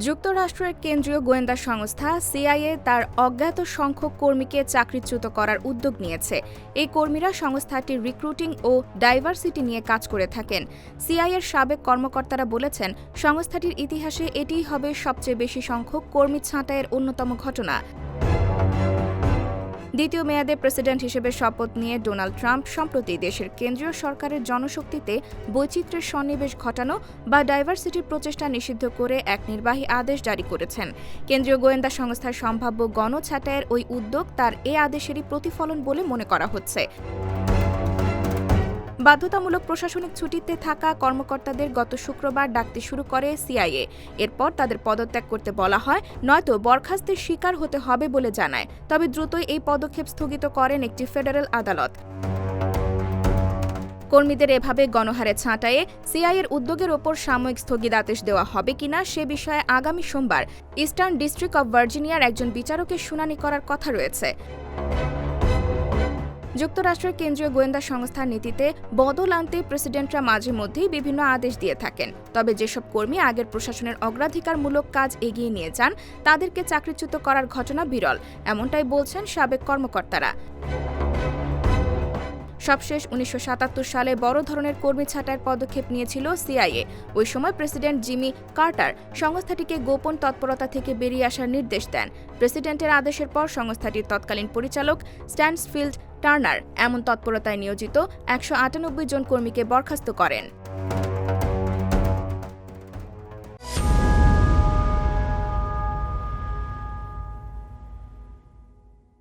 যুক্তরাষ্ট্রের কেন্দ্রীয় গোয়েন্দা সংস্থা, সিআইএ, তার অজ্ঞাত সংখ্যক কর্মীকে চাকরিচ্যুত করার উদ্যোগ নিয়েছে। এই কর্মীরা সংস্থাটির রিক্রুটিং ও ডাইভার্সিটি নিয়ে কাজ করে থাকেন। সিআইএর সাবেক কর্মকর্তারা বলেছেন, সংস্থাটির ইতিহাসে এটিই হবে সবচেয়ে বেশি সংখ্যক কর্মী ছাঁটাইয়ের অন্যতম ঘটনা। দ্বিতীয় মেয়াদে প্রেসিডেন্ট হিসেবে শপথ নিয়ে ডোনাল্ড ট্রাম্প, সম্প্রতি দেশের কেন্দ্রীয় সরকারের জনশক্তিতে বৈচিত্র্যের সন্নিবেশ ঘটানো বা ডাইভার্সিটির প্রচেষ্টা নিষিদ্ধ করে এক নির্বাহী আদেশ জারি করেছেন। কেন্দ্রীয় গোয়েন্দা সংস্থার সম্ভাব্য গণছাটায়ের ওই উদ্যোগ তার এ আদেশেরই প্রতিফলন বলে মনে করা হচ্ছে। বাধ্যতামূলক প্রশাসনিক ছুটিতে থাকা কর্মকর্তাদের গত শুক্রবার ডাকতে শুরু করে সিআইএ। এরপর তাদের পদত্যাগ করতে বলা হয়, নয়তো বরখাস্তের শিকার হতে হবে বলে জানায়। তবে দ্রুতই এই পদক্ষেপ স্থগিত করেন একটি ফেডারেল আদালত। কর্মীদের এভাবে গণহারে ছাঁটাইয়ে সিআইয়ের উদ্যোগের ওপর সাময়িক স্থগিতাদেশ দেওয়া হবে কিনা সে বিষয়ে আগামী সোমবার ইস্টার্ন ডিস্ট্রিক্ট অব ভার্জিনিয়ার একজন বিচারকের শুনানি করার কথা রয়েছে। যুক্তরাষ্ট্রের কেন্দ্রীয় গোয়েন্দা সংস্থার নীতিতে বদল আনতে প্রেসিডেন্টরা মাঝে মধ্যেই বিভিন্ন আদেশ দিয়ে থাকেন। তবে যেসব কর্মী আগের প্রশাসনের অগ্রাধিকারমূলক কাজ এগিয়ে নিয়ে যান, তাদেরকে চাকরিচ্যুত করার ঘটনা বিরল, এমনটাই বলছেন সাবেক কর্মকর্তারা। সবশেষ উনিশশো সাতাত্তর সালে বড় ধরনের কর্মী ছাঁটাইয়ের পদক্ষেপ নিয়েছিল সিআইএ। ওই সময় প্রেসিডেন্ট জিমি কার্টার সংস্থাটিকে গোপন তৎপরতা থেকে বেরিয়ে আসার নির্দেশ দেন। প্রেসিডেন্টের আদেশের পর সংস্থাটির তৎকালীন পরিচালক স্ট্যান্সফিল্ড টার্নার এমন তৎপরতায় নিয়োজিত একশো আটানব্বই জন কর্মীকে বরখাস্ত করেন।